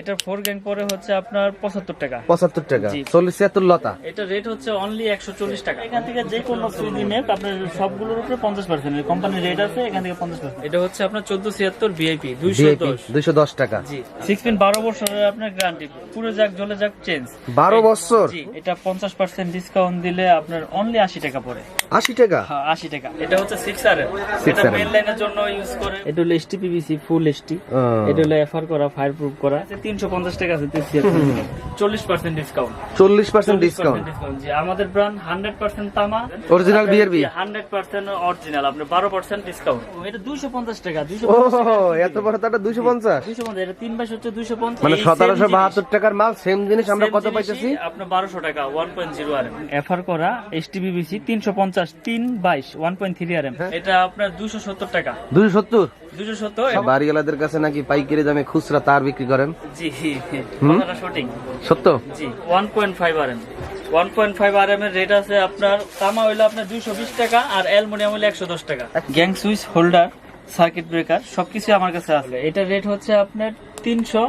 এটার four gang পরে হচ্ছে আপনার পঁচাত্তর টাকা। পঁচাত্তর টাকা। চল্লিশ ছিয়াত্তর লতা। এটা রেট হচ্ছে অনলি একশো চল্লিশ টাকা। এখান থেকে যে কোনো আপনার সবগুলোর উপরে পঞ্চাশ পার্সেন্ট কোম্পানির রেট আছে এখান থেকে পঞ্চাশ পার্সেন্ট এটা হচ্ছে আপনার চোদ্দ ছিয়াত্তর ভিআইপি দুইশো দশ। দুইশো দশ টাকা। জি। সিক্স পিন বারো বছরের আপনার গ্যারান্টি পুরো যাক জ্বলে যাক চেঞ্জ বারো বছর? এটা পঞ্চাশ পার্সেন্ট ডিসকাউন্ট দিলে আপনার অনলি আশি টাকা পড়ে। আশি টাকা? হ্যাঁ আশি টাকা। এটা হচ্ছে সিক্স আর 6R এটা মেন লাইনের জন্য ইউজ করে এটা হলো এসটি পিভিসি ফুল এসটি। এটা হলো এফআর করা ফায়ার প্রুফ করা। তিনশো পঞ্চাশ টাকা আছে চল্লিশ পার্সেন্ট ডিসকাউন্ট চল্লিশ পার্সেন্ট ডিসকাউন্ট জি। আমাদের ব্র্যান্ড হান্ড্রেড পার্সেন্ট তামা। Original BRB? Hundred percent original আপনি বারো পার্সেন্ট ডিসকাউন্ট এটা দুইশো পঞ্চাশ টাকা দুইশো এত বড় তাটা দুইশো পঞ্চাশ? দুইশো পঞ্চাশ এটা তিন বাইশ হচ্ছে দুইশো পঞ্চাশ। মানে সতেরোশো বাহাত্তর টাকার মাল সেম জিনিস আমরা কত পাইতেছি? আপনার বারোশো টাকা ওয়ান পয়েন্ট জিরো আর এফআর করা এস টিবিবিসি তিনশো পঞ্চাশ তিন বাইশ ওয়ান পয়েন্ট থ্রি আর। এটা আপনার দুশো সত্তর টাকা। দুইশো সত্তর? বাড়িওয়ালাদের কাছে নাকি পাইকারি দামে খুচরা তার বিক্রি করেন? জি কথাটা সঠিক। সত্য? জি one point five R M one point five R M এর রেট আছে আপনার তামা হইল আপনার দুইশো বিশ টাকা আর অ্যালমোনিয়াম হইল একশো দশ টাকা। Gang switch holder circuit breaker সবকিছু আমার কাছে আছে। এটার রেট হচ্ছে আপনার তিনশো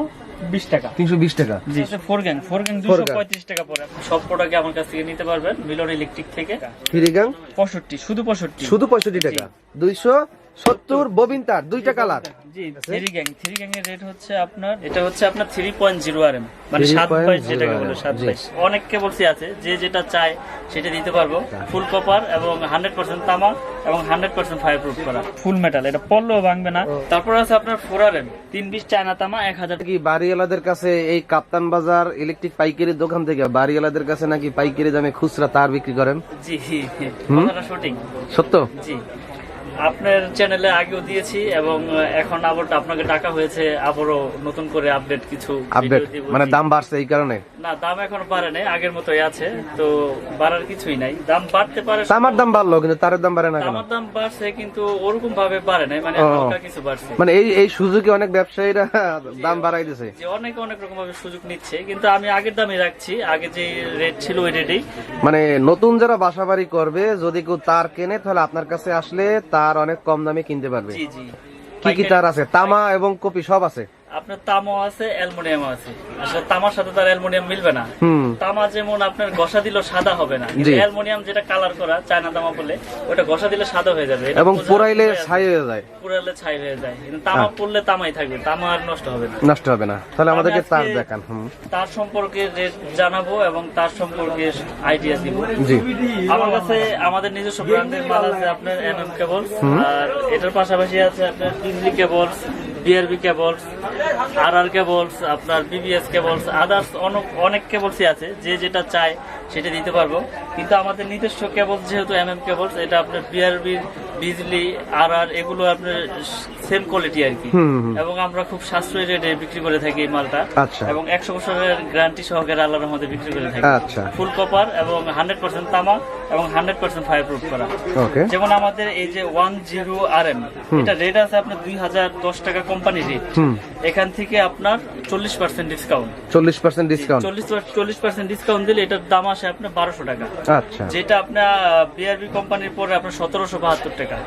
বিশ টাকা। তিনশো বিশ টাকা? জি ফোর গ্যাং ফোর গ্যাং দুশো পঁয়ত্রিশ টাকা আপনি সব প্রোডাক্ট আমার কাছ থেকে নিতে পারবেন মিলন ইলেকট্রিক থেকে। পঁয়ষট্টি শুধু পঁয়ষট্টি। শুধু পঁয়ষট্টি টাকা? দুইশো সত্তর ববিন তার দুইটা কালার। জি থ্রি গ্যাং থ্রি গ্যাং এর রেট হচ্ছে আপনার এটা হচ্ছে আপনার three point zero R M মানে 3.0 সাত বাইশ যেটাকে বলে সাত জি। বাইশ অনেক কেবলসই আছে যে যেটা চায় সেটা দিতে পারব ফুল কপার এবং হান্ড্রেড পার্সেন্ট তামা এবং হান্ড্রেড পার্সেন্ট ফায়ার প্রুফ করা ফুল মেটাল এটা পড়লেও ভাঙবে না। তারপর আছে আপনার এম তিন বিশ চায়না তামা এক হাজার কি বাড়িওয়ালাদের কাছে এই কাপ্তান বাজার ইলেকট্রিক পাইকারি দোকান থেকে বাড়িওয়ালাদের কাছে নাকি পাইকারি দামে খুচরা তার বিক্রি করেন? জি সঠিক সত্য? জি। আপনার চ্যানেলে আগেও দিয়েছি এবং এখন আবার আপনাকে টাকা হয়েছে আবারও নতুন করে আপডেট কিছু আপডেট মানে দাম বাড়ছে এই কারণে? না দাম এখনও বাড়ে নাই আগের মতোই আছে তো বাড়ার কিছুই নাই। দাম বাড়তে পারে তামার দাম বাড়লো কিন্তু তারের দাম বাড়ে না আমার দাম বাড়ছে কিন্তু ওরকম ভাবে বাড়ে নাই মানে হালকা কিছু বাড়ছে। মানে এই এই সুযোগে অনেক ব্যবসায়ীরা দাম বাড়াই দিছে। যে অনেক অনেক রকম ভাবে সুযোগ নিচ্ছে কিন্তু আমি আগের দামই রাখছি আগে যে রেট ছিল ওই রেটেই। মানে নতুন যারা বাসা বাড়ি করবে যদি কেউ তার কেনে তাহলে আপনার কাছে আসলে তার অনেক কম দামে কিনতে পারবে। জি জি। কি কি তার আছে? তামা এবং কপি সব আছে? আপনার তামও আছে অ্যালমোনিয়াম আছে। আসলে তামার সাথে তার অ্যালমোনিয়াম মিলবে না। তামা যেমন আপনার ঘষা দিলে সাদা হবে না অ্যালমোনিয়াম যেটা কালার করা চায়না তামা বলে ওটা ঘষা দিলে সাদা হয়ে যাবে। এবং পোড়াইলে ছাই হয়ে যায়। পুরালে ছাই হয়ে যায়। কিন্তু তামা পড়লে তামাই থাকবে তামা আর নষ্ট হবে না। নষ্ট হবে না। তাহলে আমাদেরকে তার দেখান তার সম্পর্কে রেট জানাব এবং তার সম্পর্কে আইডিয়া দিব। জি। আমার কাছে আমাদের নিজস্ব ব্র্যান্ডের মাল আছে আপনার এনএম কেবলস আর এটার পাশাপাশি আছে আপনার Bijli cables BRB cables R R cables আপনার বিবিএস কেবলস আদার্স অনেক অনেক কেবলসই আছে যে যেটা চায় সেটা দিতে পারব। কিন্তু আমাদের নিজস্ব কেবলস যেহেতু এম এম কেবলস এটা আপনার বিআরবি বিজলি আর আর এগুলো আপনার সেম কোয়ালিটি আর কি। এবং আমরা খুব সাশ্রয়ী রেটে বিক্রি করে থাকি এই মালটা। আচ্ছা। এবং একশো বছরের গ্যারান্টি সহকারে আল্লাহর মধ্যে বিক্রি করে থাকি। আচ্ছা। ফুল কপার এবং হান্ড্রেড পার্সেন্ট তামা এবং হান্ড্রেড পার্সেন্ট ফায়ার প্রুফ করা যেমন আমাদের এই যে ওয়ান জিরো আর এম এটা রেট আছে আপনার দুই হাজার দশ টাকা কোম্পানি রেট এখান থেকে আপনার চল্লিশ পার্সেন্ট ডিসকাউন্ট চল্লিশ পার্সেন্ট ডিসকাউন্ট চল্লিশ চল্লিশ পার্সেন্ট ডিসকাউন্ট দিলে এটার দাম আসে আপনার বারোশো টাকা। আচ্ছা। যেটা আপনার বিআরবি কোম্পানির পরে আপনার সতেরোশো বাহাত্তর টাকা।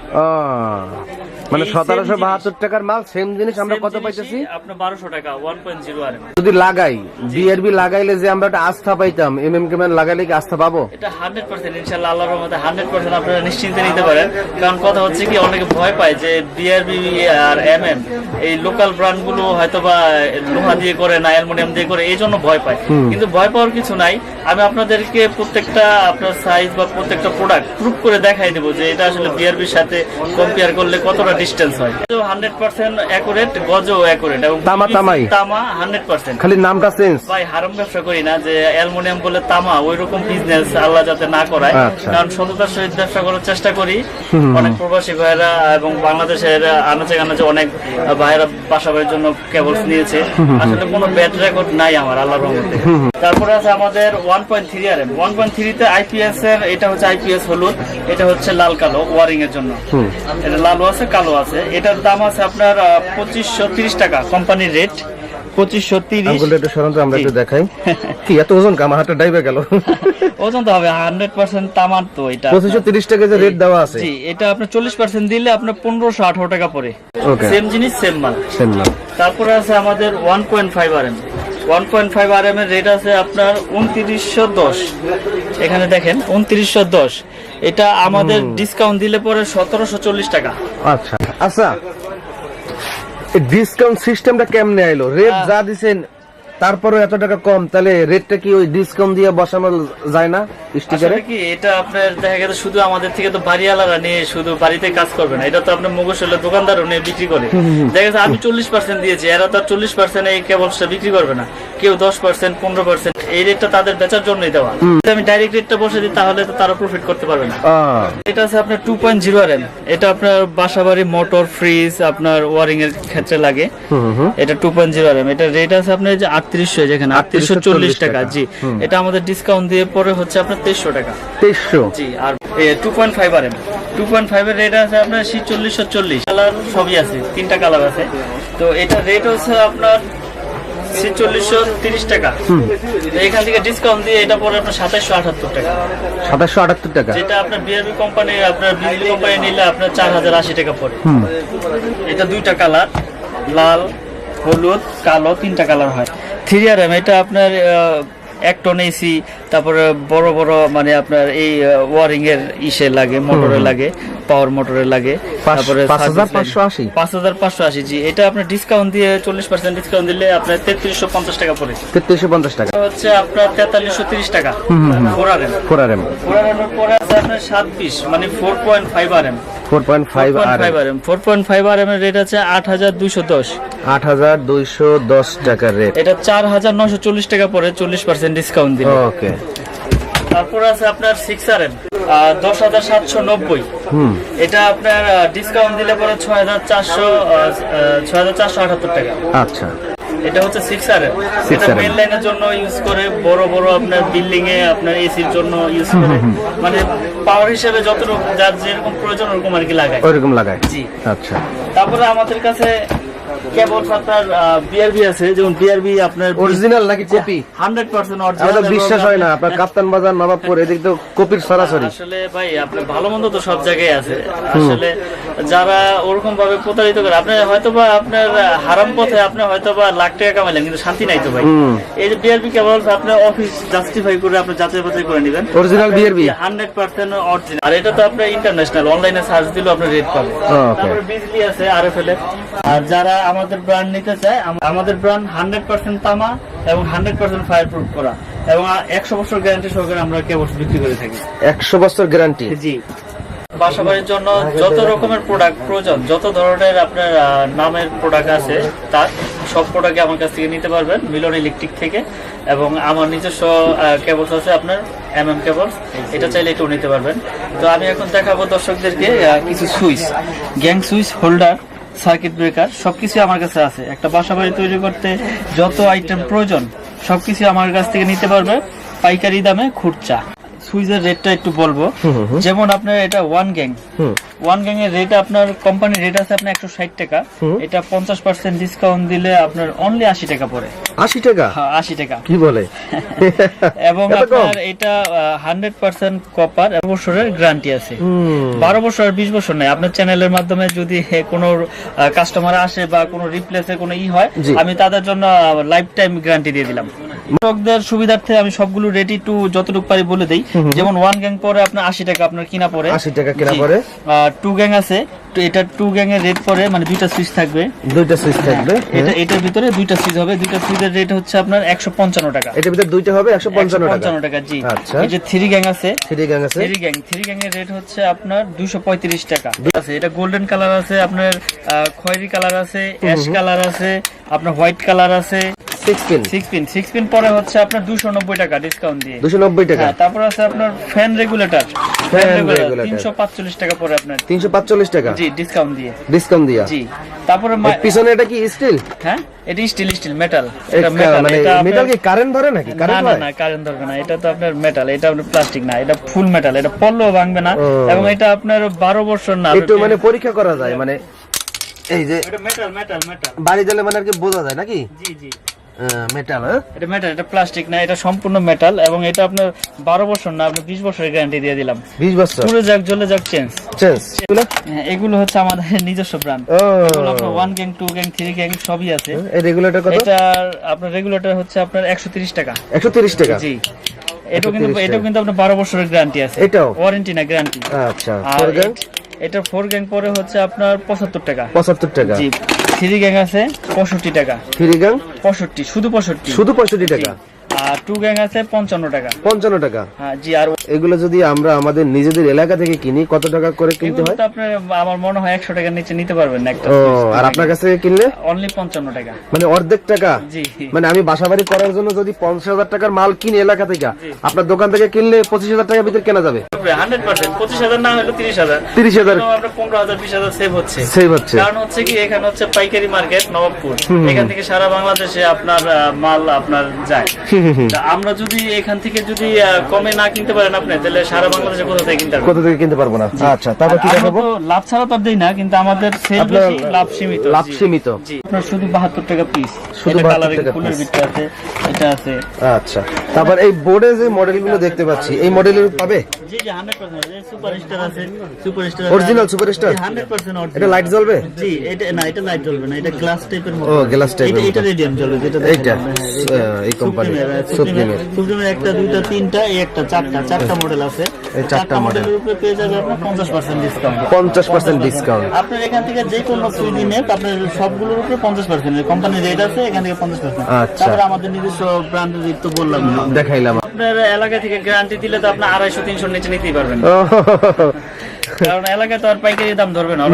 মানে সতেরোশো। বাহাত্তর টাকার মাল সেম জিনিস আমরা কত পাইতেছি? আপনার বারোশো টাকা ওয়ান পয়েন্ট জিরো আর যদি লাগাই বিআরবি লাগাইলে যে আমরা একটা আস্থা পাইতাম এম এম কেমন লাগাইলে কি আস্থা পাবো? এটা হান্ড্রেড পার্সেন্ট ইনশাল্লাহ আল্লাহর রহমতে হান্ড্রেড পার্সেন্ট আপনারা নিশ্চিন্তে নিতে পারেন। কারণ কথা হচ্ছে কি অনেকে ভয় পায় যে বিআরবি আর এম এম এই লোকাল হয়তো বা লোহা দিয়ে করে না অ্যালুমিনিয়াম দিয়ে করে এই জন্য ভয় পায়। কিন্তু ভয় পাওয়ার কিছু নাই। আমি আপনাদেরকে প্রত্যেকটা আপনার সাইজ বা প্রত্যেকটা প্রোডাক্ট প্রুভ করে দেখাই দেবো যে এটা আসলে বিআরবির সাথে কম্পেয়ার করলে কতটা ডিস্টেন্স হয়। হান্ড্রেড পার্সেন্ট অ্যাকুরেট গজও অ্যাকুরেট এবং তামা তামাই। তামা হান্ড্রেড পার্সেন্ট খালি নামটা চেঞ্জ ভাই হারাম ব্যবসা করি না যে অ্যালুমিনিয়াম বলে তামা ওই রকম বিজনেস আল্লাহ যাতে না করায়। আচ্ছা। কারণ সততার সহিত ব্যবসা করার চেষ্টা করি। অনেক প্রবাসী ভাইরা এবং বাংলাদেশের আনাচে কানাচে অনেক ভাইরা বাসা বাড়ির জন্য কেবলস নিয়েছে। আসলে কোনো ব্যাড রেকর্ড নাই আমার আল্লাহর রহমতে। তারপরে আছে আমাদের one point three R M one point থ্রিতে আইপিএস এর এটা হচ্ছে আইপিএস হলুদ এটা হচ্ছে লাল কালো ওয়ারিং এর জন্য। এটা লালও আছে কালো আছে। এটার দাম আছে আপনার পঁচিশশো তিরিশ টাকা কোম্পানির রেট। পঁচিশশো তিরিশ। একটু সরান আমরা একটু দেখাই। কি এত ওজন? কাম ডাইবে গেল। ওজন তো হবে হান্ড্রেড পার্সেন্ট তামার তো এটা। পঁচিশশো তিরিশ টাকা যে রেট দেওয়া আছে। জি এটা আপনার চল্লিশ পার্সেন্ট দিলে আপনার পনেরোশো আঠারো টাকা ওকে সেম জিনিস সেম মাল। সেম না তারপরে আছে আমাদের one point five R M one point five R M এর রেট আছে আপনার উনত্রিশশো দশ। এখানে দেখেন উনত্রিশশো দশ। এটা আমাদের ডিসকাউন্ট দিলে পরে সতেরোশো চল্লিশ টাকা। আচ্ছা। আচ্ছা ডিসকাউন্ট সিস্টেমটা কেমনে আইলো? রেট যা দিছেন তারপরে এত টাকা কম তাহলে রেটটা কি ওই ডিসকাউন্ট দিয়ে বসানো যায় না স্টিকারে কি এটা আপনার দেখা গেছে শুধু আমাদের থেকে তো বাড়িওয়ালারা নিয়ে শুধু বাড়িতে কাজ করবে না এটা তো আপনার মুগোশলের দোকানদারও নিয়ে বিক্রি করে। দেখা গেছে আমি চল্লিশ পার্সেন্ট দিয়েছি এরা তো চল্লিশ পার্সেন্ট এই কেবলসটা বিক্রি করবে না। কেউ দশ পার্সেন্ট পনেরো পার্সেন্ট এই রেটটা তাদের বেচার জন্যই দেওয়া। যদি আমি ডাইরেক্ট রেটটা বসে দিই তাহলে তো তারা প্রফিট করতে পারবে না। এটা আছে আপনার two point zero R M এটা আপনার বাসাবাড়ি মোটর ফ্রিজ আপনার ওয়ারিং এর ক্ষেত্রে লাগে। এটা two point zero R M এটা রেট আছে আপনার যে আটত্রিশশো যেখানে আটত্রিশশো চল্লিশ টাকা জি। এটা আমাদের ডিসকাউন্ট দিয়ে পরে হচ্ছে আপনার তেইশশো টাকা। তেইশশো? জি আর two point five R M two point five এর রেট আছে আপনার সি চল্লিশশো চল্লিশ। কালার সবই আছে তিনটা কালার আছে। তো এটা রেট হচ্ছে আপনার সি তিরিশ টাকা। এখান থেকে ডিসকাউন্ট দিয়ে এটা পরে আপনার সাতাইশশো আটাত্তর টাকা। সাতাশশো আটাত্তর টাকা। যেটা আপনার বিআরবি কোম্পানি আপনার বিজলি কোম্পানি নিলে আপনার চার হাজার আশি টাকা পড়ে। এটা দুইটা কালার লাল হলুদ কালো তিনটা কালার হয়। থ্রি আর এম এটা আপনার এক টন এসি তারপরে বড় বড় মানে আপনার এই ওয়ারিং এর ইসে লাগে মোটরে লাগে পাওয়ার মোটরে লাগে তারপরে পাঁচ হাজার পাঁচশো আশি? জি। এটা আপনার ডিসকাউন্ট দিয়ে চল্লিশ পার্সেন্ট ডিসকাউন্ট দিলে আপনার তেত্রিশশো পঞ্চাশ টাকা পড়ে। তেত্রিশশো পঞ্চাশ টাকা। হচ্ছে আপনার তেতাল্লিশশো তিরিশ টাকা। Four R M four R M four R M পরে আছে আপনার সাত পিস মানে four point five R M four point five R M four point five R M এর রেট আছে আট হাজার দুইশো দশ। আট হাজার দুইশো দশ টাকার রেট এটা চার হাজার নশো চল্লিশ টাকা পরে চল্লিশ পার্সেন্ট ডিসকাউন্ট দিলে। ওকে তারপর আছে আপনার সিক্স আর এম দশ হাজার সাতশো নব্বই। এটা আপনার ডিসকাউন্ট দিলে পরে ছয় হাজার চারশো ছয় হাজার চারশো আটাত্তর টাকা। আচ্ছা। এটা হচ্ছে সিক্স আর এম 6RM এটা মেন লাইনের জন্য ইউজ করে বড় বড় আপনার বিল্ডিং এ আপনার এসির জন্য ইউজ করে। মানে পাওয়ার হিসেবে যতটুকু যার যেরকম প্রয়োজন ওরকম আর কি লাগায়। ওইরকম লাগায়। জি। আচ্ছা। তারপরে আমাদের কাছে কেবল আপনার বিআরবি আছে যেমন বিআরবি আপনার অরিজিনাল নাকি কপি হান্ড্রেড পার্সেন্ট আমাদের বিশ্বাস হয় না আপনার কাপ্তান বাজার নবাবপুর এদিক তো কপির সরাসরি। আসলে ভাই আপনার ভালো মন্দ তো সব জায়গায় আছে। আসলে যারা ওরকম ভাবে প্রতারিত করে আপনি হয়তো বা আপনার হারাম পথে আপনি হয়তো বা লাখ টাকা কামাইলেন কিন্তু শান্তি নাই তো ভাই। এই যে বিআরবি কেবল আপনার অফিস জাস্টিফাই করে আপনি যাচাই বাছাই করে নেবেন। Original BRB hundred percent original আর এটা তো আপনার ইন্টারন্যাশনাল অনলাইনে সার্চ দিলেও আপনার রেট পাবে Okay. তারপরে বিজলি আছে আরএফএল আর যারা আমাদের ব্র্যান্ড নিতে চায় আমাদের ব্র্যান্ড হান্ড্রেড পার্সেন্ট তামা এবং হান্ড্রেড পার্সেন্ট ফায়ার প্রুফ করা। এবং একশো বছর গ্যারান্টি সহকারে আমরা কেবল বিক্রি করে থাকি। একশো বছর গ্যারান্টি জি। বাসা বাড়ির জন্য যত রকমের প্রোডাক্ট প্রয়োজন, যত ধরনের আপনার নামের প্রোডাক্ট আছে, তার সব প্রোডাক্ট আমার কাছ থেকে নিতে পারবেন, মিলন ইলেকট্রিক থেকে। এবং আমার নিজস্ব কেবলস আছে আপনার এম এম কেবলস এটা চাইলে এটাও নিতে পারবেন। তো আমি এখন দেখাবো দর্শকদেরকে কিছু switch. Gang switch, holder circuit breaker সবকিছু আমার কাছে আছে। একটা বাসা বাড়ি তৈরি করতে যত আইটেম প্রয়োজন সবকিছু আমার কাছ থেকে নিতে পারবে। পাইকারি দামে খুচরা। সুইচের রেটটা একটু বলব। যেমন আপনার এটা ওয়ান গ্যাং ওয়ান গ্যাং এর রেট আপনার কোম্পানির রেট আছে আপনার একশো ষাট টাকা। এটা পঞ্চাশ পার্সেন্ট ডিসকাউন্ট দিলে আপনার অনলি আশি টাকা পড়ে। আশি টাকা? হ্যাঁ আশি টাকা। কি বলে? এবং আপনার এটা হান্ড্রেড পার্সেন্ট কপার এক বছরের গ্যারান্টি আছে। বারো বছর আর বিশ বছর নাই। আপনার চ্যানেলের মাধ্যমে যদি কোনো কাস্টমার আসে বা কোনো রিপ্লেসে কোনো ই হয় আমি তাদের জন্য লাইফ টাইম গ্যারান্টি দিয়ে দিলাম। গ্রাহকদের সুবিধার্থে আমি সবগুলো রেডি টু যতটুকু পারি বলে দিই। যেমন ওয়ান গ্যাং পরে আপনার আশি টাকা আপনার কিনা পরে। আশি টাকা কেনা পরে। টু গ্যাং আছে। তো এটা টু গ্যাং এর রেট পরে মানে দুইটা সুইচ থাকবে। দুইটা সুইচ থাকবে। এটা এটার ভিতরে দুইটা সুইচ হবে। দুইটা সুইচের রেট হচ্ছে আপনার একশো পঞ্চান্ন টাকা। এটার ভিতরে দুইটা হবে একশো পঞ্চান্ন টাকা। পঞ্চান্ন টাকা জি। আচ্ছা। এই যে থ্রি গ্যাং আছে। থ্রি গ্যাং আছে। থ্রি গ্যাং থ্রি গ্যাং এর রেট হচ্ছে আপনার দুইশো পঁয়ত্রিশ টাকা। আছে এটা গোল্ডেন কালার আছে আপনার খয়েরি কালার আছে অ্যাশ কালার আছে আপনার হোয়াইট কালার আছে। Six pin six pin six pin পরে হচ্ছে আপনার দুশো নব্বই টাকা ডিসকাউন্ট দিয়ে। দুশো নব্বই টাকা। তারপর আছে আপনার fan regulator fan regulator regulator। তিনশো পাঁচচল্লিশ টাকা পরে আপনার। তিনশো পাঁচচল্লিশ টাকা। জি ডিসকাউন্ট দিয়ে। ডিসকাউন্ট দিয়া। জি তারপরে পিছনে এটা কি স্টিল হ্যাঁ এটা স্টিল স্টিল মেটাল এটা মেটাল মানে মেটাল কি কারেন্ট ধরে নাকি? কারেন্ট না না কারেন্ট ধরবে না। এটা তো আপনার মেটাল এটা আপনার প্লাস্টিক না এটা ফুল মেটাল এটা পড়লেও ভাঙবে না। এবং এটা আপনার বারো বছর না। একটু মানে পরীক্ষা করা যায় মানে এই যে এটা মেটাল মেটাল মেটাল বাড়ি দিলে মানে আর কি বোঝা যায় নাকি? জি জি। মেটাল হ্যাঁ? এটা মেটাল এটা প্লাস্টিক না এটা সম্পূর্ণ মেটাল এবং এটা আপনার বারো বছর না আপনি বিশ বছরের গ্যারান্টি দিয়ে দিলাম। বিশ বছর? পুরো যাক জ্বলে যাক চেঞ্জ চেঞ্জ এগুলো হচ্ছে আমাদের নিজস্ব ব্র্যান্ড এগুলো আপনার one gang two gang three gang সবই আছে। এই রেগুলেটর কত? এটার আপনার রেগুলেটর হচ্ছে আপনার একশো তিরিশ টাকা। একশো তিরিশ টাকা? জি। এটাও কিন্তু 130 এটাও কিন্তু আপনার বারো বছরের গ্যারান্টি আছে। এটাও? ওয়ারেন্টি না গ্যারান্টি আচ্ছা আর এটা ফোর গ্যাং পরে হচ্ছে আপনার পঁচাত্তর টাকা। পঁচাত্তর টাকা। জি। থ্রি গ্যাং আছে পঁয়ষট্টি টাকা। থ্রি গ্যাং পঁয়ষট্টি শুধু পঁয়ষট্টি। শুধু পঁয়ষট্টি টাকা? আর টু গ্যাং আছে পঞ্চান্ন টাকা। পঞ্চান্ন টাকা? হ্যাঁ জি আর এগুলো যদি আমরা আমাদের নিজেদের এলাকা থেকে কিনি কত টাকা করে কিনতে হয়? আপনার আমার মনে হয় একশো টাকার নিচে নিতে পারবেন না একটা আর আপনার কাছে কিনলে? অনলি পঞ্চান্ন টাকা। মানে অর্ধেক টাকা? জি। মানে আমি বাসা বাড়ি করার জন্য যদি পঞ্চাশ হাজার টাকার মাল কিনি এলাকা থেকে আপনার দোকান থেকে কিনলে পঁচিশ হাজার টাকার ভিতরে কেনা যাবে? হান্ড্রেড পার্সেন্ট পঁচিশ হাজার না হলো তিরিশ হাজার। তিরিশ হাজার। আপনার পনেরো হাজার বিশ হাজার সেভ হচ্ছে। সেভ হচ্ছে। কারণ হচ্ছে কি এখানে হচ্ছে পাইকারি মার্কেট নবাবপুর। এখান থেকে সারা বাংলাদেশে আপনার মাল আপনার যায়। আমরা যদি এখান থেকে যদি কমে না কিনতে পারেন আপনি তাহলে সারা বাংলাদেশে কোথা থেকে কিনতে পারবেন? কোথা থেকে কিনতে পারব না? আচ্ছা তারপর কি দেখাবো? লাভ ছাড়া তো দেই না কিন্তু আমাদের সেল বেশি লাভ সীমিত লাভ সীমিত। আপনার শুধু বাহাত্তর টাকা পিস শুধু এটা 72 টাকা ফুলের। ভিতরে আছে এটা আছে। আচ্ছা তারপর এই বোর্ডে যে মডেলগুলো দেখতে পাচ্ছি এই মডেলের পাবে? জি জি হান্ড্রেড পার্সেন্ট সুপার স্টার আছে super star Original Superstar? Hundred percent এটা লাইট জ্বলবে? জি এটা না এটা লাইট জ্বলবে না এটা গ্লাস টাইপের মতো ও, type এর এটা এটা রেডিয়াম জ্বলবে যেটা এইটা, এই Supreme-এর। সুপ্রিমের একটা দুইটা তিনটা এই একটা চারটা চারটা মডেল আছে। এই চারটা মডেলের উপরে পেয়ে যাবে আপনার পঞ্চাশ পার্সেন্ট ডিসকাউন্ট পঞ্চাশ পার্সেন্ট ডিসকাউন্ট আপনার এখান থেকে যে কোনো দিনে আপনার সবগুলোর উপরে পঞ্চাশ পার্সেন্ট কোম্পানির রেট আছে এখান থেকে পঞ্চাশ পার্সেন্ট আচ্ছা। তারপরে আমাদের নিজস্ব ব্র্যান্ডের রেট তো বললাম। দেখাইলাম। আপনার এলাকা থেকে গ্যারান্টি দিলে তো আপনার আড়াইশো তিনশো নিচে নিতেই পারবেন। কারণ এলাকায় তো আর পাইকারি দাম ধরবে না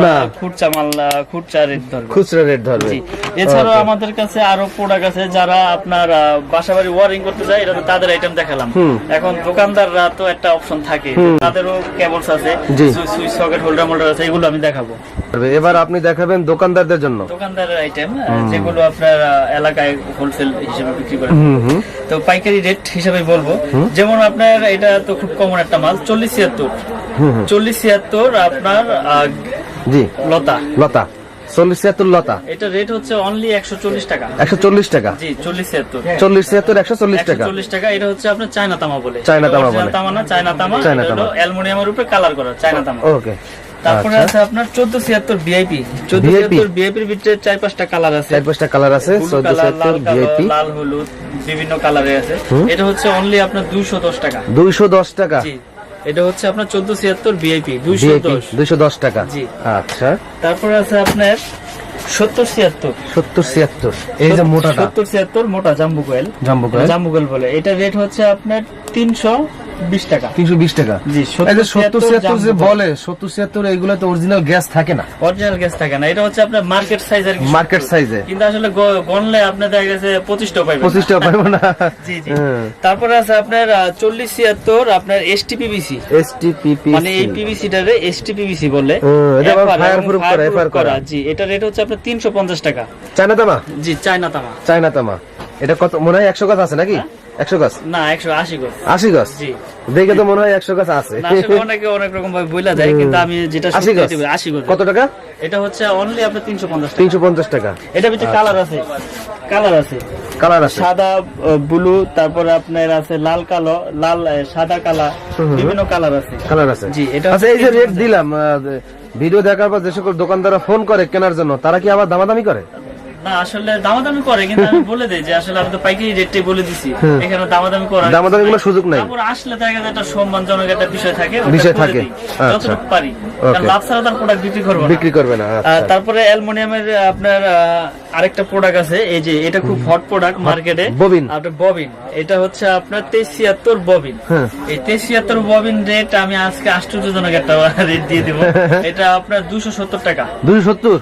খুচরা মাল খুচরা রেট ধরবে। খুচরা রেট ধরবে। এছাড়াও আমাদের কাছে আরও প্রোডাক্ট আছে যারা আপনার বাসা বাড়ি ওয়ারিং করতে যায় এটা তো তাদের আইটেম দেখালাম। এখন দোকানদাররা তো একটা অপশন থাকে তাদেরও কেবলস আছে সুইচ সকেট হোল্ডার মোল্ডার আছে এগুলো আমি দেখাবো। এবার আপনি দেখাবেন দোকানদারদের জন্য। দোকানদারের আইটেম যেগুলো আপনার এলাকায় হোলসেল হিসেবে বিক্রি করেন হুম তো পাইকারি রেট হিসেবে বলব যেমন আপনার এটা তো খুব কমন একটা মাল চল্লিশ ছিয়াত্তর। চল্লিশ ছিয়াত্তর আপনার জি। লতা। লতা। চল্লিশ ছিয়াত্তর লতা। এটা রেট হচ্ছে অনলি একশো চল্লিশ টাকা। একশো চল্লিশ টাকা। জি চল্লিশ ছিয়াত্তর। চল্লিশ ছিয়াত্তর একশো চল্লিশ টাকা। চল্লিশ টাকা এটা হচ্ছে আপনার চায়না তামা বলে। চায়না তামা বলে। তামা না চায়না তামা। চায়না তামা। অ্যালুমিনিয়ামের উপরে কালার করা চায়না তামা। ওকে তারপরে আচ্ছা। আছে আপনার চোদ্দ ছিয়াত্তর ভিআইপি চোদ্দ ছিয়াত্তর ভিআইপির ভিতরে চার পাঁচটা কালার আছে। চার পাঁচটা কালার আছে চোদ্দ ছিয়াত্তর লাল ভিআইপি লাল হলুদ বিভিন্ন কালারে আছে। এটা হচ্ছে অনলি আপনার দুইশো দশ টাকা। দুইশো দশ টাকা। জি। এটা হচ্ছে আপনার চোদ্দ ছিয়াত্তর ভিআইপি দুইশো দশ। টাকা। জি। আচ্ছা। তারপরে আছে আপনার সত্তর ছিয়াত্তর। সত্তর ছিয়াত্তর। এই যে মোটাটা। সত্তর ছিয়াত্তর মোটা জাম্বু কোয়েল জাম্বু কোয়েল বলে। এটা রেট হচ্ছে আপনার তিনশো বিশ টাকা। তিনশো বিশ টাকা? জি সত্তর ছিয়াত্তর যে বলে সত্তর ছিয়াত্তর এইগুলো তো অরিজিনাল গ্যাস থাকে না। অরিজিনাল গ্যাস থাকে না। এটা হচ্ছে আপনার মার্কেট সাইজের মার্কেট সাইজে কিন্তু আসলে গ- গণলে আপনার দেখা গেছে পঁচিশটা পাইবেন পঁচিশ টাকা না। জি জি। হ্যাঁ। তারপরে আছে আপনার চল্লিশ ছিয়াত্তর আপনার এসটিপিবিসি এসটিপিপি মানে এই বলে। এটা করা, proof করা। জি এটা রেট হচ্ছে আপনার তিনশো পঞ্চাশ টাকা। চায়না তামা? জি চায়না তামা। চায়না তামা। এটা কত মনে হয় একশো গাছ আছে নাকি? একশো গাছ? না একশো আশি গজ আশি গাছ? জি। দেখে তো মনে হয় একশো গাছ আছে। অনেকে অনেক রকম ভাবে বইলা যায় কিন্তু আমি যেটা আশি গাছ? আশি গজ কত টাকা? এটা হচ্ছে অনলি আপনার তিনশো পঞ্চাশ তিনশো পঞ্চাশ টাকা। এটা ভিতরে কালার আছে। কালার আছে। কালার আছে। সাদা ব্লু তারপরে আপনার আছে লাল কালো লাল সাদা কালা বিভিন্ন কালার আছে। কালার আছে। জি, এটা আচ্ছা এই যে রেট দিলাম ভিডিও দেখার পর যে সকল দোকানদাররা ফোন করে কেনার জন্য তারা কি আবার দামাদামি করে? না আসলে দামাদামি করে কিন্তু আমি বলে দেই যে আসলে আমি তো পাইকারি রেটটাই বলে দিছি। এখানে দামাদামি করার দামাদামি কোনো সুযোগ নাই। তারপর আসলে দেখা যায় একটা সম্মানজনক একটা বিষয় থাকে বিষয় থাকে। আচ্ছা। পারি। কারণ লাভ ছাড়া তার প্রোডাক্ট বিক্রি করব না। বিক্রি করবে না। তারপরে অ্যালুমিনিয়ামের আপনার আরেকটা প্রোডাক্ট আছে এই যে এটা খুব হট প্রোডাক্ট মার্কেটে ববিন। আপনার ববিন এটা হচ্ছে আপনার তেইশ ছিয়াত্তর ববিন হ্যাঁ। এই তেইশ ছিয়াত্তর ববিন রেট আমি আজকে আশ্চর্যজনক একটা রেট দিয়ে দিব। এটা আপনার দুশো সত্তর টাকা। দুশো সত্তর?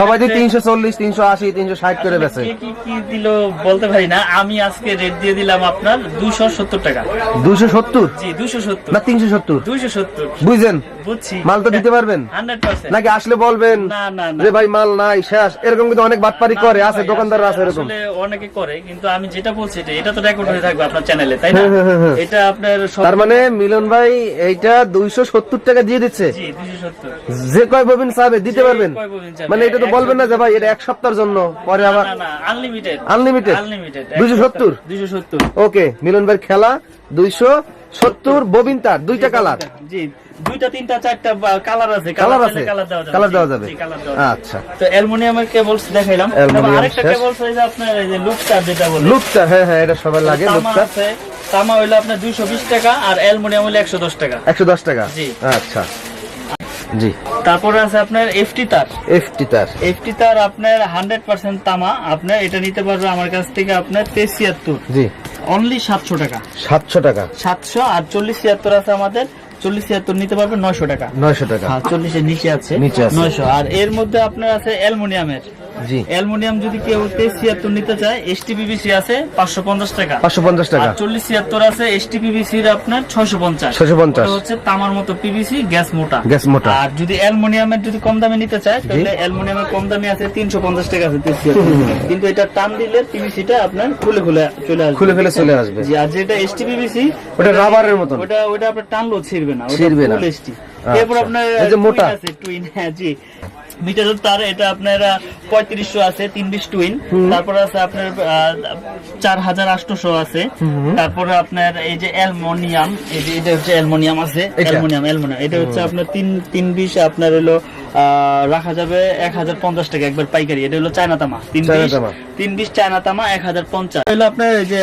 সবাই দিয়ে তিনশো চল্লিশ তিনশো আশি তিনশো ষাট করে বেছে কি কি দিল বলতে পারি না। আমি আজকে রেট দিয়ে দিলাম আপনার দুশো সত্তর টাকা। দুইশো সত্তর? জি দুশো সত্তর। না তিনশো সত্তর। দুইশো সত্তর। বুঝছেন? বুঝছি। মাল তো দিতে পারবেন? নাকি আসলে বলবেন? যে ভাই মাল নাই শেষ। এরকম কিন্তু অনেক বাটপারি করে আছে দোকানদার আছে এরকম। অনেকে করে কিন্তু আমি যেটা বলছি এটা তো রেকর্ড হয়ে থাকবে আপনার চ্যানেলে তাই না? হ্যাঁ, হ্যাঁ, হ্যাঁ। এটা আপনার তার মানে মিলন ভাই এইটা দুইশো সত্তর টাকা দিয়ে দিচ্ছে? যে কয় ববিন চাবে দিতে পারবেন? যাবে। মানে এটা তো বলবেন না যে ভাই এটা এক সপ্তাহের জন্য পরে আবার না আনলিমিটেড 270? 270 ওকে মিলন ভাই খেলা দুইশো সত্তর ববিন তার দুইটা কালার জি দুইটা তিনটা চারটা কালার আছে কালার আছে। কালার দেওয়া যাবে। কালার জি, দেওয়া যাবে। জি, colour দেওয়া যাবে। আচ্ছা। তো অ্যালুমিনিয়ামের কেবলস দেখাইলাম। আরেকটা। কেবলস আপনার এই যে লুকটা যেটা বলে। লুকটা হ্যাঁ হ্যাঁ এটা সবার লাগে তামা আছে তামা হইল আপনার 220 টাকা আর অ্যালুমিনিয়াম হইল 110 টাকা। একশো দশ টাকা? জি। আচ্ছা। জি। তারপরে আছে আপনার এফটি তার। এফটি তার। এফটি তার আপনার 100% তামা। আপনার এটা নিতে পারবে আমার কাছ থেকে আপনার 73 জি। অনলি 700 টাকা। সাতশো টাকা। 700 আর 40 76 আছে আমাদের। 40 76 নিতে পারবে 900 টাকা। নয়শো টাকা। হ্যাঁ 40 এর নিচে আছে। নিচে নয়শো। আর এর মধ্যে আপনার আছে অ্যালুমিনিয়ামের। জি। অ্যালুমিনিয়াম যদি কেউ 73 নিতে চায় এসটিপিবিসি আছে 550 টাকা। পাঁচশো পঞ্চাশ টাকা। 40 76 আছে এসটিপিবিসি এর আপনার 650 650 পঞ্চাশ। হচ্ছে তামার মতো পিভিসি গ্যাস মোটা। গ্যাস মোটা। আর যদি অ্যালুমিনিয়ামের যদি কম দামে নিতে চায় তাহলে অ্যালুমিনিয়ামের কম দামে আছে 350 টাকা আছে 73 কিন্তু এটা টান দিলে পিভিসিটা আপনার খুলে খুলে চলে আসবে। খুলে খুলে চলে আসবে। জি আর যেটা এসটিপিবিসি ওটা রাবারের মতো ওটা ওটা আপনার টানলো ছিড়বে না ছিঁড়বে না। আচ্ছা। এরপর আপনার মোটা। আছে টুইন হ্যাঁ জি। মিটারের তার এটা আপনার পঁয়ত্রিশশো আছে তিন বিশ টুইন তারপর আছে আপনার চার হাজার আটশোশো আছে। তারপরে আপনার এই যে অ্যালমোনিয়াম এই যে এটা হচ্ছে অ্যালমোনিয়াম আছে? Aluminium aluminium. এটা হচ্ছে আপনার তিন তিন বিশ আপনার হলো আহ, রাখা যাবে এক হাজার পঞ্চাশ টাকা একবার পাইকারি। এটা হলো চায়না তামা তিন বিশ তিন বিশ চায়না তামা এক হাজার পঞ্চাশ। হলো আপনার এই যে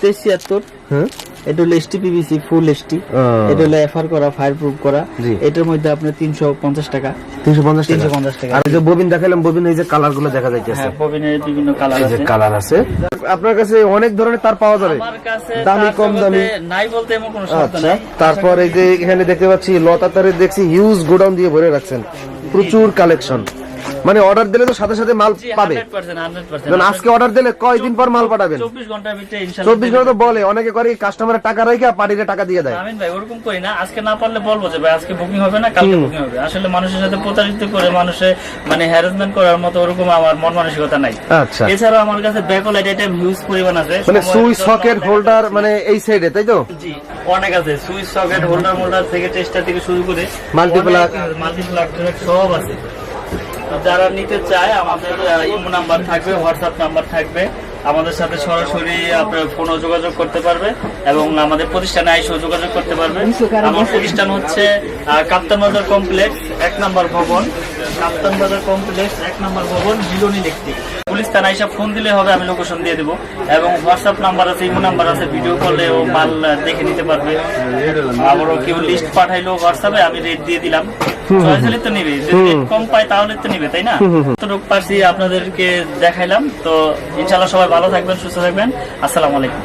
তেইশ ছিয়াত্তর। হ্যাঁ এটা হলো এসটি পিভিসি ফুল এসটি। এটা হলো এফআর করা ফায়ার প্রুফ করা এটার মধ্যে আপনার তিনশো পঞ্চাশ টাকা। তিনশো পঞ্চাশ টাকা? 350 টাকা। আর যে ববিন দেখালাম ববিন এই যে কালারগুলো দেখা যাইতেছে। হ্যাঁ ববিনের বিভিন্ন কালার আছে। কালার আছে। আপনার কাছে অনেক ধরনের তার পাওয়া যাবে। দামি, কম দামি? নাই বলতে এমন কোনো শর্ত আচ্ছা নাই। তারপর এই যে এখানে দেখতে পাচ্ছি লতা তারের দেখছি হিউজ গোডাউন দিয়ে ভরে রাখছেন। প্রচুর কালেকশন মানে অর্ডার দিলে তো সাথে সাথে মাল পাবে। 100%, 100% কারণ আজকে অর্ডার দিলে কয়দিন পর মাল পাঠাবেন? 24 ঘণ্টার ভিতরে চব্বিশ ঘণ্টা তো বলে অনেকে করে কাস্টমারের টাকা রেখে পার্টিতে টাকা দিয়ে দেয়। আমিন ভাই ওরকম করি না। আজকে না পারলে বলব যে ভাই আজকে বুকিং হবে না কালকে বুকিং হবে। আসলে মানুষের সাথে প্রতারিত করে মানুষের মানে হ্যারাসমেন্ট করার মতো ওরকম আমার মন মানসিকতা নাই। আচ্ছা। এছাড়াও আমার কাছে ব্যাকলাইট আইটেম হিউজ পরিমাণ আছে। মানে সুই সকেট হোল্ডার মানে এই সাইডে তাই তো? জি অনেক আছে। সুইচ সকেট হোল্ডার মোল্ডার থেকে টেস্টার থেকে শুরু করে Multiplug। মাল্টিপ্লাগ সব আছে। যারা নিতে চায়, আমাদের ইমো নাম্বার থাকবে, হোয়াটসঅ্যাপ নাম্বার থাকবে। আমাদের সাথে সরাসরি আপনার ফোন যোগাযোগ করতে পারবে এবং আমাদের প্রতিষ্ঠানে আইসেও যোগাযোগ করতে পারবে। আমার প্রতিষ্ঠান হচ্ছে কাপ্তান বাজার কমপ্লেক্স, এক নম্বর ভবন। কমপ্লেক্স এক নম্বর ভবন ইলেকট্রিক পুলিশ থানা এসে ফোন দিলে হবে আমি লোকেশন দিয়ে দেবো। এবং হোয়াটসঅ্যাপ নাম্বার আছে ইমো নাম্বার আছে ভিডিও কলে ও মাল দেখে নিতে পারবে। আবারও কেউ লিস্ট পাঠাইলো হোয়াটসঅ্যাপে আমি রেট দিয়ে দিলাম। তো নিবে যদি রেট কম পায় তাহলে তো নিবে তাই না? যতটুকু পারছি আপনাদেরকে দেখাইলাম তো ইনশাল্লাহ সবাই ভালো থাকবেন সুস্থ থাকবেন। আসসালামু আলাইকুম।